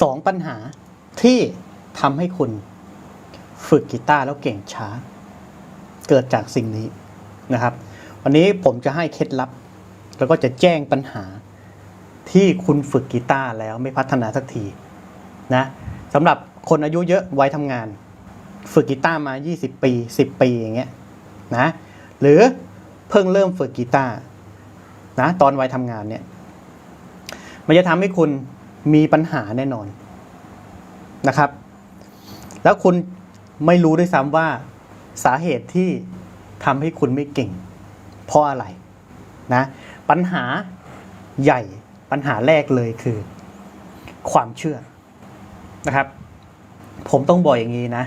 สองปัญหาที่ทำให้คุณฝึกกีตาร์แล้วเก่งช้า เกิดจากสิ่งนี้นะครับ วันนี้ผมจะให้เคล็ดลับ แล้วก็จะแจ้งปัญหาที่คุณฝึกกีตาร์แล้วไม่พัฒนาสักทีนะสำหรับคนอายุเยอะวัยทำงาน ฝึกกีตาร์มา 20 ปี 10 ปีอย่างเงี้ยนะหรือเพิ่งเริ่มฝึกกีตาร์นะตอนวัยทำงานเนี่ยมันจะทำให้คุณ มีปัญหาแน่นอนนะครับ แล้วคุณไม่รู้ด้วยซ้ำว่าสาเหตุที่ทำให้คุณไม่เก่ง เพราะอะไรนะปัญหาใหญ่ปัญหาแรกเลยคือ ความเชื่อนะครับ ผมต้องบอกอย่างนี้นะ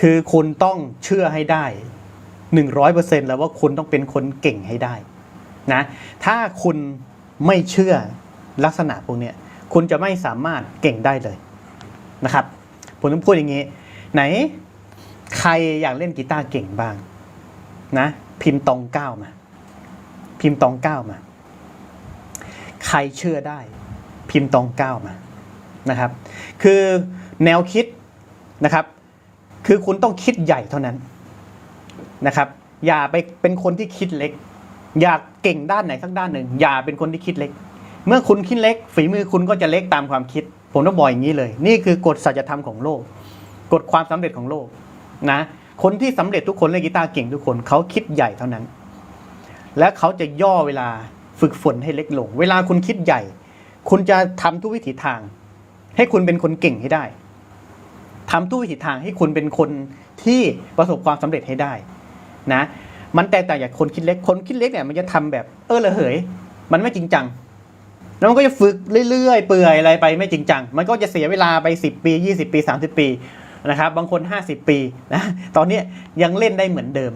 คือคุณต้องเชื่อให้ได้หนึ่งร้อยเปอร์เซ็นแล้วว่าคุณต้องเป็นคนเก่งให้ได้นะถ้าคุณไม่เชื่อลักษณะพวกเนี้ย คุณจะไม่สามารถเก่งได้เลยนะครับผมต้องพูดอย่างนี้ ไหนใครอยากเล่นกีตาร์เก่งบ้างนะ พิมพ์ตองเก้ามา พิมพ์ตองเก้ามา ใครเชื่อได้ พิมพ์ตองเก้ามานะครับ คือแนวคิดนะครับ คือคุณต้องคิดใหญ่เท่านั้นนะครับ อย่าไปเป็นคนที่คิดเล็ก อยากเก่งด้านไหนสักด้านหนึ่ง อย่าเป็นคนที่คิดเล็ก เมื่อคุณคิดเล็ก ฝีมือคุณก็จะเล็กตามความคิด ผมต้องบอกอย่างนี้เลย นี่คือกฎสัจธรรมของโลก กฎความสำเร็จของโลกนะ คนที่สำเร็จทุกคนเล่นกีตาร์เก่งทุกคนเขาคิดใหญ่เท่านั้น และเขาจะย่อเวลาฝึกฝนให้เล็กลง เวลาคุณคิดใหญ่ คุณจะทำทุกวิถีทาง ให้คุณเป็นคนเก่งให้ได้ทำทุกวิถีทางให้คุณเป็นคนที่ประสบความสำเร็จให้ได้นะ มันแตกต่างจากคนคิดเล็ก คนคิดเล็กเนี่ยมันจะทำแบบเออระเหย มันไม่จริงจัง แล้วมันก็จะฝึกเรื่อยๆ เปื่อยอะไรไปไม่จริงจัง มันก็จะเสียเวลาไป 10 ปี 20 ปี 30 ปีนะครับบางคน 50 ปีนะตอนนี้ยังเล่นได้เหมือนเดิม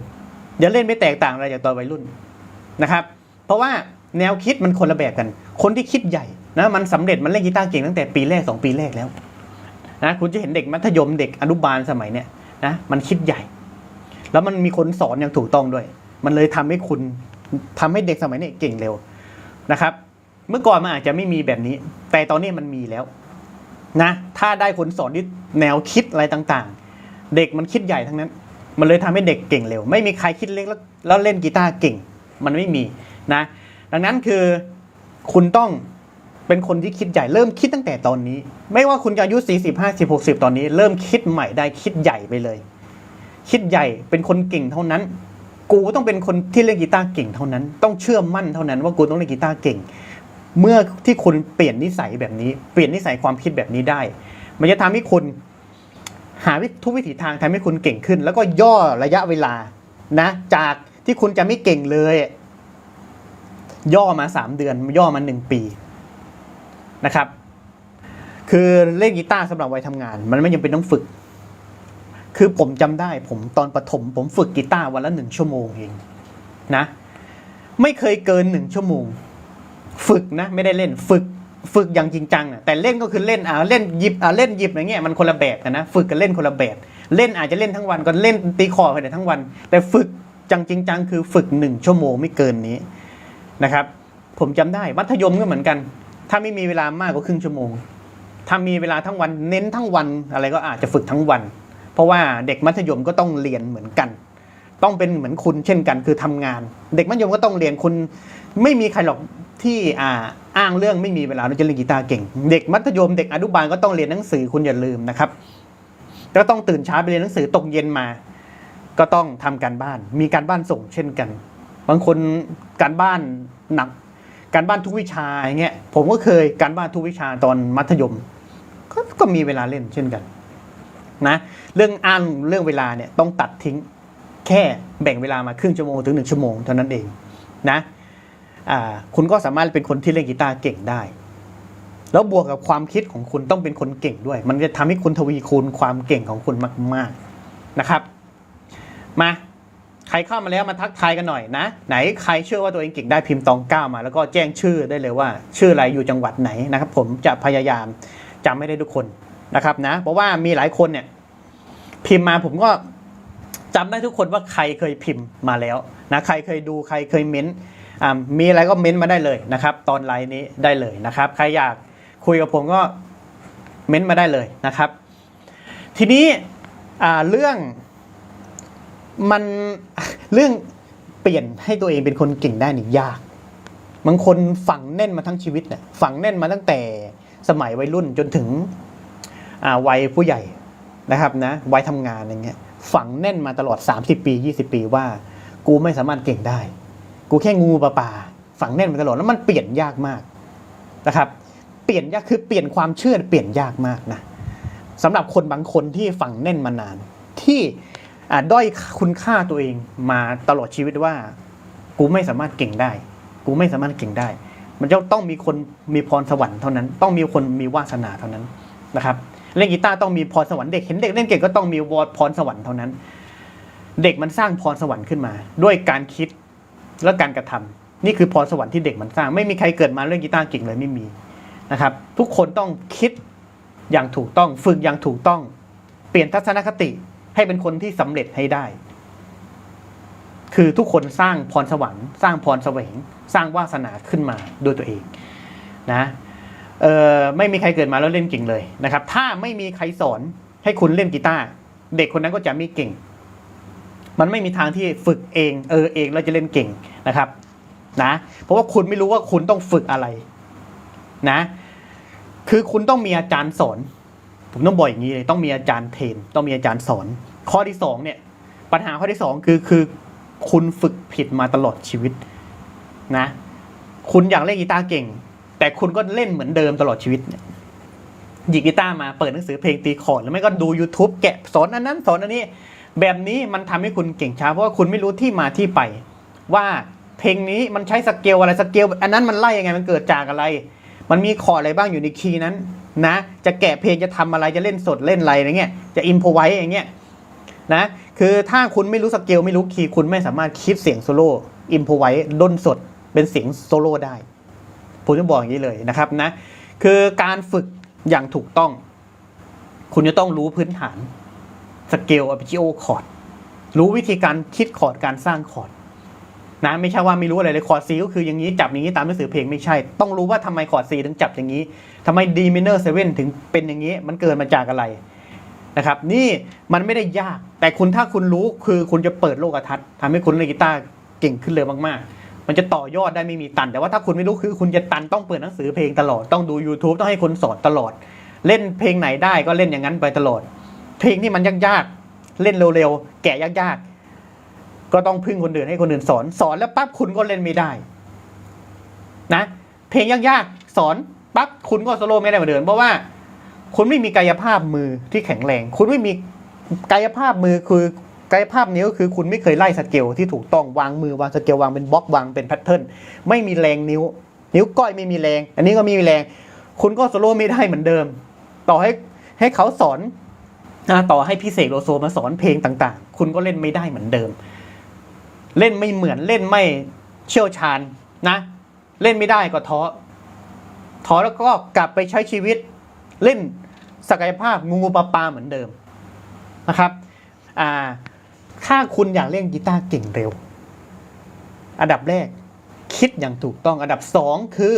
ยังเล่นไม่แตกต่างอะไรจากตอนวัยรุ่นนะครับ เพราะว่าแนวคิดมันคนละแบบกัน คนที่คิดใหญ่นะมันสำเร็จมันเล่นกีตาร์เก่งตั้งแต่ปีแรก 2 ปีแรกแล้วนะคุณจะเห็นเด็กมัธยมเด็กอนุบาลสมัยเนี้ยนะมันคิดใหญ่ แล้วมันมีคนสอนอย่างถูกต้องด้วย มันเลยทำให้คุณทำให้เด็กสมัยนี้เก่งเร็วนะครับ เมื่อก่อนมันอาจจะไม่มีแบบนี้ แต่ตอนนี้มันมีแล้วนะ ถ้าได้คนสอนที่แนวคิดอะไรต่างๆ เด็กมันคิดใหญ่ทั้งนั้น มันเลยทำให้เด็กเก่งเร็ว ไม่มีใครคิดเล็กแล้วแล้วเล่นกีตาร์เก่ง มันไม่มีนะ ดังนั้นคือคุณต้องเป็นคนที่คิดใหญ่เริ่มคิดตั้งแต่ตอนนี้ ไม่ว่าคุณจะอายุ 40 50 60 ตอนนี้ เริ่มคิดใหม่ได้คิดใหญ่ไปเลย คิดใหญ่เป็นคนเก่งเท่านั้น กูต้องเป็นคนที่เล่นกีตาร์เก่งเท่านั้น ต้องเชื่อมั่นเท่านั้นว่ากูต้องเล่นกีตาร์เก่ง เมื่อที่คุณเปลี่ยนนิสัยแบบนี้ เปลี่ยนนิสัยความคิดแบบนี้ได้ มันจะทำให้คุณหาวิทุกวิถีทางทำให้คุณเก่งขึ้น แล้วก็ย่อระยะเวลานะ จากที่คุณจะไม่เก่งเลย ย่อมาสามเดือน ย่อมาหนึ่งปีนะครับ คือเล่นกีตาร์สำหรับวัยทำงาน มันไม่ยังเป็นต้องฝึก คือผมจำได้ผมตอนประถม ผมฝึกกีตาร์วันละหนึ่งชั่วโมงเองนะ ไม่เคยเกินหนึ่งชั่วโมง ฝึกนะ ไม่ได้เล่นฝึกฝึกอย่างจริงจังอะแต่เล่นก็คือเล่นอ่าเล่นหยิบอ่าเล่นหยิบอย่างเงี้ยมันคนละแบบนะฝึกกับเล่นคนละแบบเล่นอาจจะเล่นทั้งวันก็เล่นตีคอไปแต่ทั้งวัน แต่ฝึกจังจริงจังคือฝึกหนึ่งชั่วโมงไม่เกินนี้นะครับ ผมจำได้มัธยมก็เหมือนกัน ถ้าไม่มีเวลามากกว่าครึ่งชั่วโมง ถ้ามีเวลาทั้งวันเน้นทั้งวันอะไรก็อาจจะฝึกทั้งวัน เพราะว่าเด็กมัธยมก็ต้องเรียนเหมือนกัน ต้องเป็นเหมือนคุณเช่นกันคือทำงาน เด็กมัธยมก็ต้องเรียนคุณไม่มีใครหรอก ที่อ่าอ้างเรื่องไม่มีเวลาเราจะเล่นกีตาร์เก่ง เด็กมัธยมเด็กอนุบาลก็ต้องเรียนหนังสือคุณอย่าลืมนะครับก็ต้องตื่นเช้าไปเรียนหนังสือตกเย็นมา ก็ต้องทำการบ้าน มีการบ้านส่งเช่นกัน บางคนการบ้านหนัก การบ้านทุกวิชาอย่างเงี้ยผมก็เคยการบ้านทุกวิชาตอนมัธยมก็ก็มีเวลาเล่นเช่นกันนะเรื่องอ้างเรื่องเวลาเนี่ยต้องตัดทิ้งแค่แบ่งเวลามาครึ่งชั่วโมงถึงหนึ่งชั่วโมงเท่านั้นเองนะ คุณก็สามารถเป็นคนที่เล่นกีตาร์เก่งได้ แล้วบวกกับความคิดของคุณต้องเป็นคนเก่งด้วย มันจะทำให้คุณทวีคูณความเก่งของคุณมาก ๆนะครับ มาใครเข้ามาแล้วมาทักทายกันหน่อยนะ ไหนใครเชื่อว่าตัวเองเก่งได้พิมพ์ตองเก้ามา แล้วก็แจ้งชื่อได้เลยว่า ชื่ออะไรอยู่จังหวัดไหนนะครับ ผมจะพยายามจำไม่ได้ทุกคนนะครับนะ เพราะว่ามีหลายคนเนี่ย พิมพ์มาผมก็จำได้ทุกคนว่าใครเคยพิมพ์มาแล้วนะใครเคยดูใครเคยเม้นอ่า มีอะไรก็เม้นมาได้เลยนะครับ ตอนไลน์นี้ได้เลยนะครับ ใครอยากคุยกับผมก็เม้นต์มาได้เลยนะครับ ทีนี้เรื่องมันเรื่องเปลี่ยนให้ตัวเองเป็นคนเก่งได้นี่ยาก บางคนฝังแน่นมาทั้งชีวิตเนี่ยฝังแน่นมาตั้งแต่สมัยวัยรุ่นจนถึงวัยผู้ใหญ่นะครับนะวัยทำงานอย่างเงี้ยฝังแน่นมาตลอด 30 ปี 20 ปีว่า กูไม่สามารถเก่งได้ กูแค่งูปลาปลาฝังแน่นมาตลอดแล้วมันเปลี่ยนยากมากนะครับ เปลี่ยนยากคือเปลี่ยนความเชื่อเปลี่ยนยากมากนะสำหรับคนบางคนที่ฝังแน่นมานาน ที่ด้อยคุณค่าตัวเองมาตลอดชีวิตว่า กูไม่สามารถเก่งได้ กูไม่สามารถเก่งได้ มันจะต้องมีคนมีพรสวรรค์เท่านั้น ต้องมีคนมีวาสนาเท่านั้นนะครับเล่นกีตาร์ต้องมีพรสวรรค์เด็กเห็นเด็กเล่นเก่งก็ต้องมีวอดพรสวรรค์เท่านั้น เด็กมันสร้างพรสวรรค์ขึ้นมา ด้วยการคิด และการกระทำนี่คือพรสวรรค์ที่เด็กมันสร้าง ไม่มีใครเกิดมาเล่นกีตาร์เก่งเลยไม่มีนะครับ ทุกคนต้องคิดอย่างถูกต้อง ฝึกอย่างถูกต้อง เปลี่ยนทัศนคติให้เป็นคนที่สำเร็จให้ได้ คือทุกคนสร้างพรสวรรค์ สร้างพรแสวง สร้างวาสนาขึ้นมาด้วยตัวเองนะเออไม่มีใครเกิดมาแล้วเล่นเก่งเลยนะครับ ถ้าไม่มีใครสอนให้คุณเล่นกีตาร์เด็กคนนั้นก็จะไม่เก่ง มันไม่มีทางที่ฝึกเองเออเองแล้วจะเล่นเก่งนะครับนะเพราะว่าคุณไม่รู้ว่าคุณต้องฝึกอะไรนะคือคุณต้องมีอาจารย์สอน ผมต้องบอกอย่างนี้เลยต้องมีอาจารย์เทรนต้องมีอาจารย์สอน ข้อที่สองเนี่ยปัญหาข้อที่สองคือคือคุณฝึกผิดมาตลอดชีวิตนะคุณอยากเล่นกีตาร์เก่ง แต่คุณก็เล่นเหมือนเดิมตลอดชีวิตหยิบกีตาร์มาเปิดหนังสือเพลงตีคอร์ดหรือไม่ก็ดู YouTube แกะสอนอันนั้นสอนอันนี้ แบบนี้มันทำให้คุณเก่งช้าเพราะว่าคุณไม่รู้ที่มาที่ไป ว่าเพลงนี้มันใช้สเกลอะไรสเกลอันนั้นมันไล่ยังไงมันเกิดจากอะไร มันมีคอร์ดอะไรบ้างอยู่ในคีย์นั้นนะจะแกะเพลงจะทำอะไรจะเล่นสดเล่นอะไรอะไรเงี้ยจะอินพไว้อย่างเงี้ยนะคือถ้าคุณไม่รู้สเกลไม่รู้คีย์คุณไม่สามารถคิดเสียงโซโล่อินพไว้ด้นสดเป็นเสียงโซโล่ได้ผมจะบอกอย่างนี้เลยนะครับนะคือการฝึกอย่างถูกต้อง คุณจะต้องรู้พื้นฐาน สเกล arpeggio คอร์ดรู้วิธีการคิดคอร์ดการสร้างคอร์ดนะไม่ใช่ว่าไม่รู้อะไรเลยคอร์ด C ก็คืออย่างนี้จับอย่างนี้ตามหนังสือเพลงไม่ใช่ ต้องรู้ว่าทำไมคอร์ด C ถึงจับอย่างนี้ทำไม D minor 7ถึงเป็นอย่างนี้ มันเกิดมาจากอะไรนะครับ นี่มันไม่ได้ยาก แต่คุณถ้าคุณรู้คือคุณจะเปิดโลกทัศน์ทำให้คุณเล่นกีตาร์เก่งขึ้นเลยมากๆมันจะต่อยอดได้ไม่มีตัน แต่ว่าถ้าคุณไม่รู้คือคุณจะตันต้องเปิดหนังสือเพลงตลอด ต้องดู YouTube ต้องให้คนสอนตลอด เล่นเพลงไหนได้ก็เล่นอย่างนั้นไปตลอด เพลงที่มันยากๆ เล่นเร็วๆ แกะยากๆ ก็ต้องพึ่งคนอื่นให้คนอื่นสอน สอนแล้วปั๊บคุณก็เล่นไม่ได้ นะ เพลงยากๆ สอนปั๊บคุณก็โซโลไม่ได้เหมือนเดิมเพราะว่า คุณไม่มีกายภาพมือที่แข็งแรง คุณไม่มีกายภาพมือคือกายภาพนิ้วคือคุณไม่เคยไล่สเกลที่ถูกต้องวางมือวางสเกลวางเป็นบล็อกวางเป็นแพทเทิร์นไม่มีแรงนิ้ว นิ้วก้อยไม่มีแรง อันนี้ก็ไม่มีแรง คุณก็โซโลไม่ได้เหมือนเดิม ต่อให้ให้เขาสอน นะต่อให้พี่เสกโลโซมาสอนเพลงต่าง ๆ คุณก็เล่นไม่ได้เหมือนเดิม เล่นไม่เหมือนเล่นไม่เชี่ยวชาญนะ เล่นไม่ได้ก็ท้อท้อแล้วก็กลับไปใช้ชีวิต เล่นศักยภาพงูปลาปลาเหมือนเดิมนะครับอ่าถ้าคุณอยากเล่นกีตาร์เก่งเร็ว อันดับแรก คิดอย่างถูกต้อง อันดับสองคือ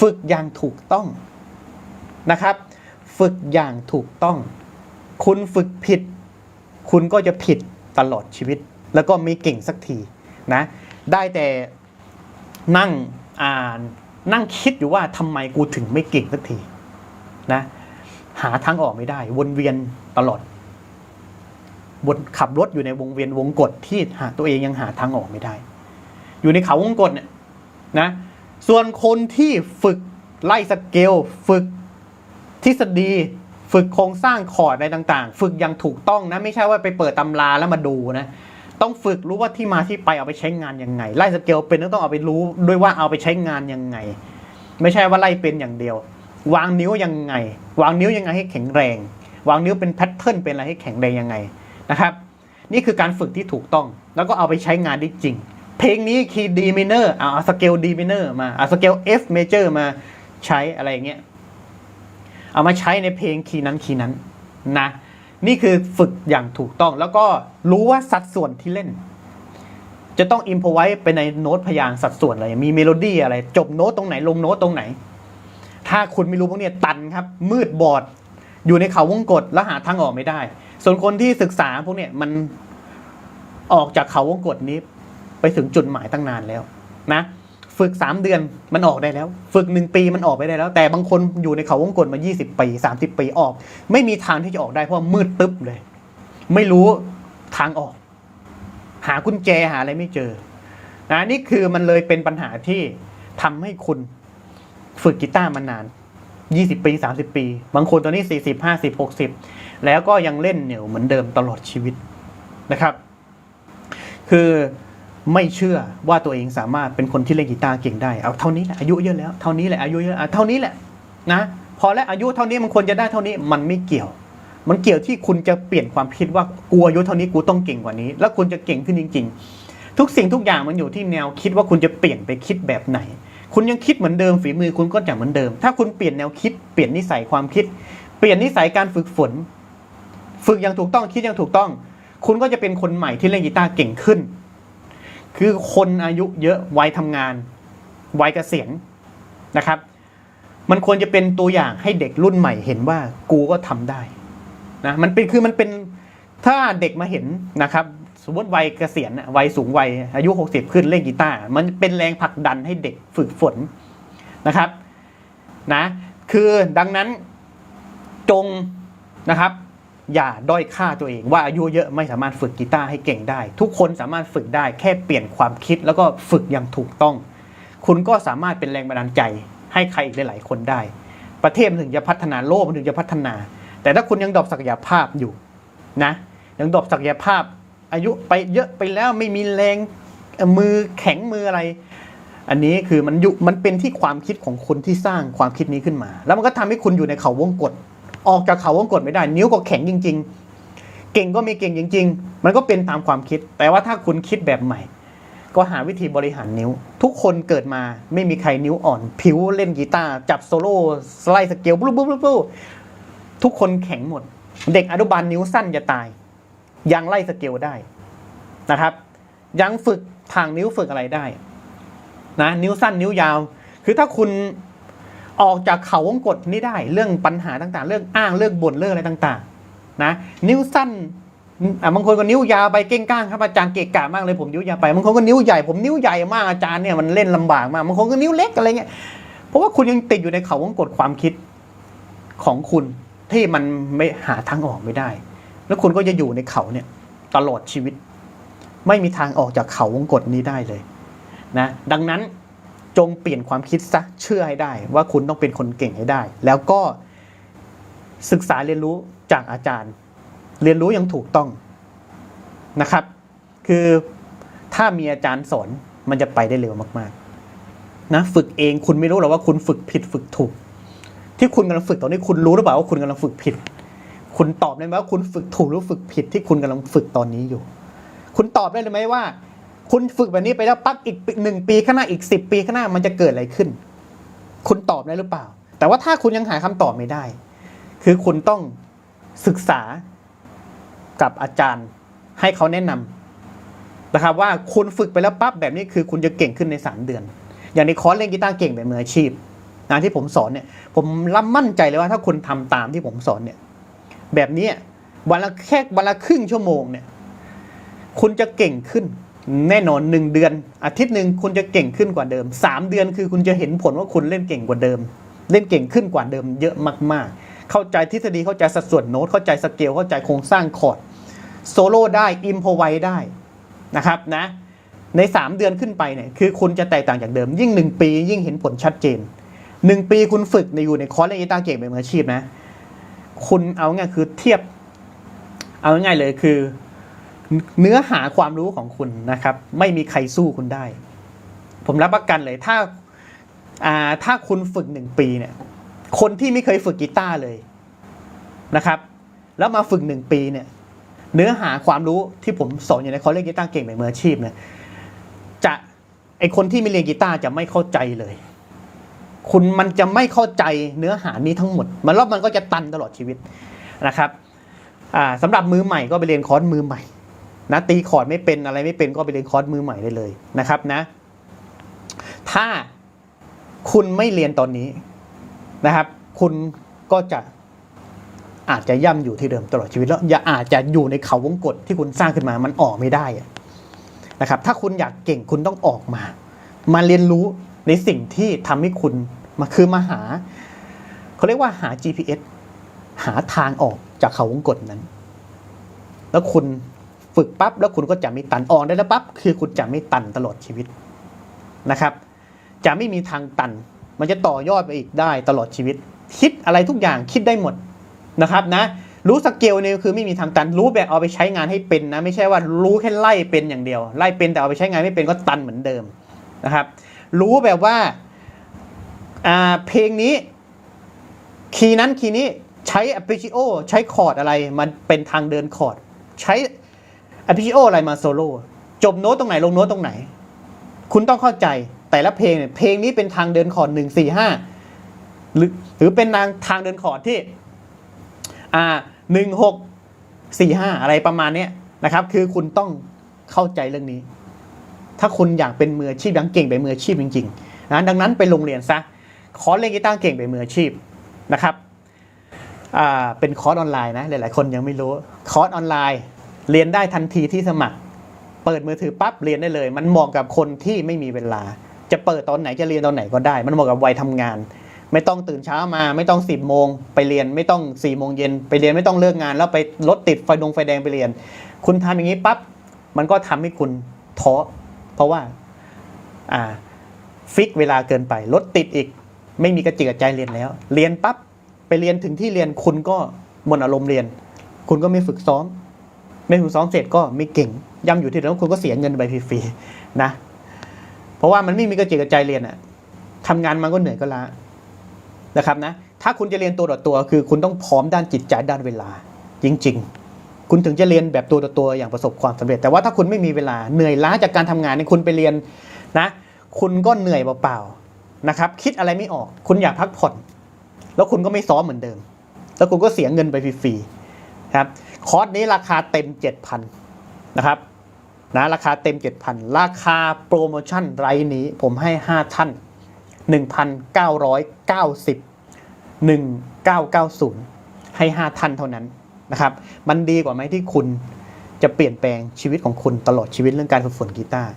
ฝึกอย่างถูกต้องนะครับ ฝึกอย่างถูกต้อง คุณฝึกผิด คุณก็จะผิดตลอดชีวิต แล้วก็ไม่เก่งสักทีนะ ได้แต่นั่งอ่านนั่งคิดอยู่ว่าทำไมกูถึงไม่เก่งสักทีนะ หาทางออกไม่ได้ วนเวียนตลอดวนขับรถอยู่ในวงเวียนวงกฏที่หาตัวเองยังหาทางออกไม่ได้ อยู่ในเขาวงกฏเนี่ยนะ ส่วนคนที่ฝึกไล่สเกล ฝึกทฤษฎี ฝึกโครงสร้างคอร์ดอะไรต่างๆ ฝึกอย่างถูกต้องนะ ไม่ใช่ว่าไปเปิดตำราแล้วมาดูนะ ต้องฝึกรู้ว่าที่มาที่ไปเอาไปใช้งานยังไง ไล่สเกลเป็นต้องเอาไปรู้ด้วยว่าเอาไปใช้งานยังไง ไม่ใช่ว่าไล่เป็นอย่างเดียว วางนิ้วยังไง วางนิ้วยังไงให้แข็งแรง วางนิ้วเป็นแพทเทิร์นเป็นอะไรให้แข็งแรงยังไงนะครับ นี่คือการฝึกที่ถูกต้อง แล้วก็เอาไปใช้งานได้จริง เพลงนี้คีย์ดีมิเนอร์เอาสเกลดีมิเนอร์มาเอาสเกล F major มาใช้อะไรอย่างเงี้ย เอามาใช้ในเพลงคีย์นั้นคีย์นั้นนะนี่คือฝึกอย่างถูกต้องแล้วก็รู้ว่าสัดส่วนที่เล่น จะต้องอิมพอไว้ไปในโน้ตพยางสัดส่วนอะไรมีเมโลดี้อะไร จบโน้ตตรงไหนลงโน้ตตรงไหน ถ้าคุณไม่รู้พวกนี้ตันครับ มืดบอด อยู่ในเขาวงกฏแล้วหาทางออกไม่ได้ ส่วนคนที่ศึกษาพวกนี้มันออกจากเขาวงกฏนี้ ไปถึงจุดหมายตั้งนานแล้วนะ ฝึกสามเดือนมันออกได้แล้ว ฝึกหนึ่งปีมันออกไปได้แล้ว แต่บางคนอยู่ในเขาวงกฏมา 20 ปี 30 ปีออก ไม่มีทางที่จะออกได้เพราะมืดตึ๊บเลย ไม่รู้ทางออก หากุญแจหาอะไรไม่เจอนะนี่คือมันเลยเป็นปัญหาที่ทำให้คุณฝึกกีตาร์มานาน 20 ปี 30 ปี บางคนตอนนี้ 40 50 60 แล้วก็ยังเล่นเหนียวเหมือนเดิมตลอดชีวิตนะครับ คือ ไม่เชื่อว่าตัวเองสามารถเป็นคนที่เล่นกีตาร์เก่งได้ เอาเท่านี้แหละอายุเยอะแล้ว เท่านี้แหละอายุเยอะเท่านี้แหละนะพอแล้วอายุเท่านี้มันควรจะได้เท่านี้มันไม่เกี่ยว มันเกี่ยวที่คุณจะเปลี่ยนความคิดว่ากูอายุเท่านี้กูต้องเก่งกว่านี้ แล้วคุณจะเก่งขึ้นจริง ๆ ทุกสิ่งทุกอย่างมันอยู่ที่แนวคิดว่าคุณจะเปลี่ยนไปคิดแบบไหน คุณยังคิดเหมือนเดิมฝีมือคุณก็จะเหมือนเดิม ถ้าคุณเปลี่ยนแนวคิดเปลี่ยนนิสัยความคิด เปลี่ยนนิสัยการฝึกฝน ฝึกอย่างถูกต้องคิดอย่างถูกต้อง คุณก็จะเป็นคนใหม่ที่เล่นกีตาร์เก่งขึ้น คือคนอายุเยอะวัยทำงานวัยเกษียณนะครับ มันควรจะเป็นตัวอย่างให้เด็กรุ่นใหม่เห็นว่ากูก็ทำได้นะมันเป็นคือมันเป็นถ้าเด็กมาเห็นนะครับสมมติวัยเกษียณวัยสูงวัยอายุ 60 ขึ้นเล่นกีตาร์มันเป็นแรงผลักดันให้เด็กฝึกฝนนะครับนะคือดังนั้นจงนะครับ อย่าด้อยค่าตัวเอง ว่าอายุเยอะไม่สามารถฝึกกีตาร์ให้เก่งได้ ทุกคนสามารถฝึกได้แค่เปลี่ยนความคิดแล้วก็ฝึกอย่างถูกต้อง คุณก็สามารถเป็นแรงบันดาลใจให้ใครอีกหลายๆคนได้ ประเทศมันถึงจะพัฒนาโลกมันถึงจะพัฒนา แต่ถ้าคุณยังดรอปศักยภาพอยู่นะยังดรอปศักยภาพ อายุไปเยอะไปแล้วไม่มีแรงมือแข็งมืออะไร อันนี้คือมันอยู่มันเป็นที่ความคิดของคนที่สร้างความคิดนี้ขึ้นมา แล้วมันก็ทำให้คุณอยู่ในเขาวงกฏ ออกจากเขาวงกฏไม่ได้ นิ้วก็แข็งจริง ๆ เก่งก็ม่เก่งจริง ๆ มันก็เป็นตามความคิด แต่ว่าถ้าคุณคิดแบบใหม่ ก็หาวิธีบริหารนิ้ว ทุกคนเกิดมาไม่มีใครนิ้วอ่อน ผิวเล่นกีตาร์จับโซโล่สไลด์สเกลปุ๊บปุ๊บปุ๊บปุ๊บทุกคนแข็งหมด เด็กอนุบาลนิ้วสั้นจะตาย ยังไล่สเกลได้นะครับ ยังฝึกทางนิ้วฝึกอะไรได้นะนิ้วสั้นนิ้วยาว คือถ้าคุณ ออกจากเขาวงกฏนี้ได้เรื่องปัญหาต่างๆ เรื่องอ้างเรื่องบ่นเรื่องอะไรต่างๆนะนิ้วสั้นบางคนก็นิ้วยาวไปเก้งก้างครับอาจารย์เกะกะมากเลยผมนิ้วยาวไปบางคนก็นิ้วใหญ่ผมนิ้วใหญ่มากอาจารย์เนี่ยมันเล่นลำบากมากบางคนก็นิ้วเล็กอะไรเงี้ยเพราะว่าคุณยังติดอยู่ในเขาวงกฏความคิดของคุณที่มันไม่หาทางออกไม่ได้ แล้วคุณก็จะอยู่ในเขาเนี่ยตลอดชีวิต ไม่มีทางออกจากเขาวงกฏนี้ได้เลยนะดังนั้น จงเปลี่ยนความคิดซะเชื่อให้ได้ ว่าคุณต้องเป็นคนเก่งให้ได้ แล้วก็ศึกษาเรียนรู้จากอาจารย์ เรียนรู้อย่างถูกต้องนะครับ คือถ้ามีอาจารย์สอนมันจะไปได้เร็วมากๆนะฝึกเองคุณไม่รู้หรอกว่าคุณฝึกผิดฝึกถูก ที่คุณกำลังฝึกตอนนี้คุณรู้หรือเปล่าว่าคุณกำลังฝึกผิด คุณตอบได้ไหมว่าคุณฝึกถูกหรือฝึกผิดที่คุณกำลังฝึกตอนนี้อยู่ คุณตอบได้เลยไหมว่า คุณฝึกแบบนี้ไปแล้วปั๊บอีกหนึ่งปีข้างหน้าอีกสิบปีข้างหน้ามันจะเกิดอะไรขึ้น คุณตอบได้หรือเปล่า แต่ว่าถ้าคุณยังหาคำตอบไม่ได้ คือคุณต้องศึกษากับอาจารย์ให้เขาแนะนำนะครับว่าคุณฝึกไปแล้วปั๊บแบบนี้คือคุณจะเก่งขึ้นในสามเดือน อย่างในคอร์สเล่นกีตาร์เก่งแบบมืออาชีพงานที่ผมสอนเนี่ย ผมรับมั่นใจเลยว่าถ้าคุณทำตามที่ผมสอนเนี่ย แบบนี้วันละแค่วันละครึ่งชั่วโมงเนี่ย คุณจะเก่งขึ้น แน่นอนหนึ่งเดือน อาทิตย์หนึ่งคุณจะเก่งขึ้นกว่าเดิมสามเดือนคือคุณจะเห็นผลว่าคุณเล่นเก่งกว่าเดิม เล่นเก่งขึ้นกว่าเดิมเยอะมากๆ เข้าใจทฤษฎีเข้าใจสัดส่วนโน้ตเข้าใจสเกลเข้าใจโครงสร้างคอร์ดโซโล่ได้อิมพอไวได้นะครับนะใน 3 เดือนขึ้นไปเนี่ยคือคุณจะแตกต่างจากเดิม ยิ่ง 1 ปียิ่งเห็นผลชัดเจน 1 ปีคุณฝึกในอยู่ในคอร์สเล่นกีตาร์เก่งเป็นมืออาชีพนะ คุณเอาง่ายคือเทียบ เอาง่ายเลยคือ เนื้อหาความรู้ของคุณนะครับ ไม่มีใครสู้คุณได้ ผมรับประกันเลยถ้าาถ้าคุณฝึกหนึ่งปีเนี่ย คนที่ไม่เคยฝึกกีตาร์เลยนะครับ แล้วมาฝึกหนึ่งปีเนี่ย เนื้อหาความรู้ที่ผมสอนอยู่ในคอร์สเล่นกีตาร์เก่งแบบมืออาชีพเนี่ยจะไอคนที่ไม่เรียนกีตาร์จะไม่เข้าใจเลย คุณมันจะไม่เข้าใจเนื้อหานี้ทั้งหมด มันแล้วมันก็จะตันตลอดชีวิตนะครับสำหรับมือใหม่ก็ไปเรียนคอร์สมือใหม่ นะตีคอร์ดไม่เป็นอะไรไม่เป็นก็ไปเรียนคอร์สมือใหม่ได้เลยนะครับนะ ถ้าคุณไม่เรียนตอนนี้นะครับ คุณก็จะอาจจะย่ำอยู่ที่เดิมตลอดชีวิตแล้วอย่าอาจจะอยู่ในเขาวงกฏที่คุณสร้างขึ้นมามันออกไม่ได้นะครับ ถ้าคุณอยากเก่งคุณต้องออกมา มาเรียนรู้ในสิ่งที่ทำให้คุณมาคือมาหาเขาเรียกว่าหา GPS หาทางออกจากเขาวงกฏนั้น แล้วคุณ ฝึกปั๊บแล้วคุณก็จะไม่ตันออกได้แล้วปั๊บคือคุณจะไม่ตันตลอดชีวิตนะครับ จะไม่มีทางตัน มันจะต่อยอดไปอีกได้ตลอดชีวิต คิดอะไรทุกอย่างคิดได้หมดนะครับนะรู้สเกลเนี่ยคือไม่มีทางตันรู้แบบเอาไปใช้งานให้เป็นนะไม่ใช่ว่ารู้แค่ไล่เป็นอย่างเดียว ไล่เป็นแต่เอาไปใช้งานไม่เป็นก็ตันเหมือนเดิมนะครับรู้แบบว่าเพลงนี้คีย์นั้นคีย์นี้ใช้ arpeggio ใช้คอร์ดอะไรมันเป็นทางเดินคอร์ดใช้ arpeggio อะไรมาโซโล่จบโน้ตตรงไหนลงโน้ตตรงไหน คุณต้องเข้าใจแต่ละเพลงเนี่ยเพลงนี้เป็นทางเดินคอร์ดหนึ่งสี่ห้าหรือหรือเป็นทางทางเดินคอร์ดที่อ่าหนึ่งหกสี่ห้าอะไรประมาณเนี้ยนะครับ คือคุณต้องเข้าใจเรื่องนี้ ถ้าคุณอยากเป็นมืออาชีพอยากเก่งแบบมืออาชีพจริงๆนะดังนั้นไปโรงเรียนซะคอร์สเล่นกีตาร์เก่งแบบมืออาชีพนะครับอ่าเป็นคอร์สออนไลน์นะหลายๆ คนยังไม่รู้คอร์สออนไลน์ เรียนได้ทันทีที่สมัคร เปิดมือถือปั๊บเรียนได้เลย มันเหมาะกับคนที่ไม่มีเวลา จะเปิดตอนไหนจะเรียนตอนไหนก็ได้ มันเหมาะกับวัยทำงาน ไม่ต้องตื่นเช้ามา ไม่ต้องสิบโมงไปเรียนไม่ต้องสี่โมงเย็นไปเรียนไม่ต้องเลิกงาน แล้วไปรถติดไฟดงไฟแดงไปเรียน คุณทำอย่างนี้ปั๊บมันก็ทำให้คุณท้อเพราะว่าอ่าฟิกเวลาเกินไปรถติดอีก ไม่มีกระจิกกระใจเรียนแล้ว เรียนปั๊บไปเรียนถึงที่เรียนคุณก็หมดอารมณ์เรียน คุณก็ไม่ฝึกซ้อม ไม่ฝึกซ้อมเสร็จก็ไม่เก่งย่ำอยู่ที่เดิมคุณก็เสียเงินไปฟรีๆนะ เพราะว่ามันไม่มีกระจิกกระใจเรียนอะทำงานมันก็เหนื่อยก็ล้านะครับนะ ถ้าคุณจะเรียนตัวต่อตัวคือคุณต้องพร้อมด้านจิตใจด้านเวลา จริง ๆ คุณถึงจะเรียนแบบตัวต่อตัวอย่างประสบความสำเร็จ แต่ว่าถ้าคุณไม่มีเวลาเหนื่อยล้าจากการทำงานเนี่ยคุณไปเรียนนะ คุณก็เหนื่อยเปล่าๆนะครับ คิดอะไรไม่ออก คุณอยากพักผ่อน แล้วคุณก็ไม่ซ้อมเหมือนเดิม แล้วคุณก็เสียเงินไปฟรีๆครับ คอร์สนี้ราคาเต็ม 7,000 นะครับนะราคาเต็ม 7,000 ราคาโปรโมชั่นไรนี้ผมให้ 5 ท่าน 1,990 1990 ให้ 5 ท่านเท่านั้นนะครับ มันดีกว่าไหมที่คุณจะเปลี่ยนแปลงชีวิตของคุณตลอดชีวิตเรื่องการฝึกฝนกีตาร์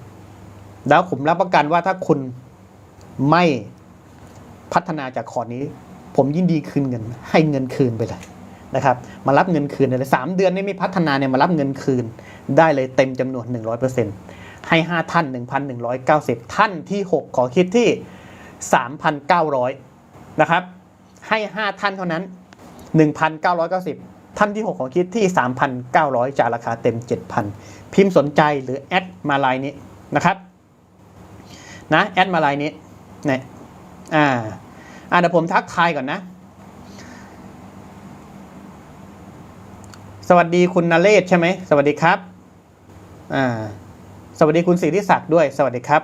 แล้วผมรับประกันว่าถ้าคุณไม่พัฒนาจากคอร์สนี้ ผมยินดีคืนเงิน ให้เงินคืนไปเลย นะครับมารับเงินคืนเลยสามเดือนนี่ไม่พัฒนาเนี่ยมารับเงินคืน ได้เลยเต็มจำนวน 100%ให้ 5 ท่าน 1,190 ท่านที่ 6 ขอคิดที่ 3,900 นะครับ ให้ 5 ท่านเท่านั้น 1,990 ท่านที่ 6 ขอคิดที่ 3,900 จากราคาเต็ม 7,000 พิมพ์สนใจหรือแอดมาไลน์นี้นะครับนะแอดมาไลน์นี้เนี่ยอ่าอ่าเดี๋ยวผมทักทายก่อนนะ สวัสดีคุณนเรศใช่ไหมสวัสดีครับอ่าสวัสดีคุณสิทธิศักดิ์ด้วย สวัสดีครับ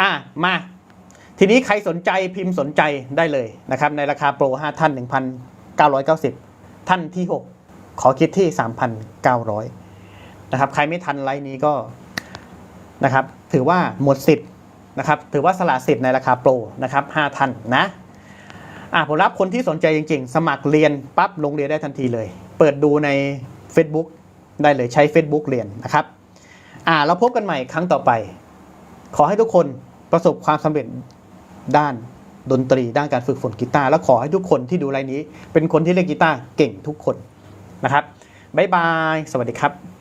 อ่ามา ทีนี้ใครสนใจพิมพ์สนใจได้เลยนะครับ ในราคาโปร 5 ท่าน 1,990 ท่านที่ 6 ขอคิดที่ 3,900 นะครับ ใครไม่ทันไลน์นี้ก็นะครับ ถือว่าหมดสิทธิ์นะครับ ถือว่าสละสิทธิ์ในราคาโปรนะครับ 5 ท่านนะอะผมรับคนที่สนใจจริง ๆ สมัครเรียนปั๊บลงเรียนได้ทันทีเลย เปิดดูใน Facebook ได้เลยใช้ Facebook เรียนนะครับอ่าเราพบกันใหม่ครั้งต่อไป ขอให้ทุกคนประสบความสำเร็จด้านดนตรีด้านการฝึกฝนกีตาร์และขอให้ทุกคนที่ดูไลน์นี้ เป็นคนที่เล่นกีตาร์เก่งทุกคนนะครับบ๊ายบาย สวัสดีครับ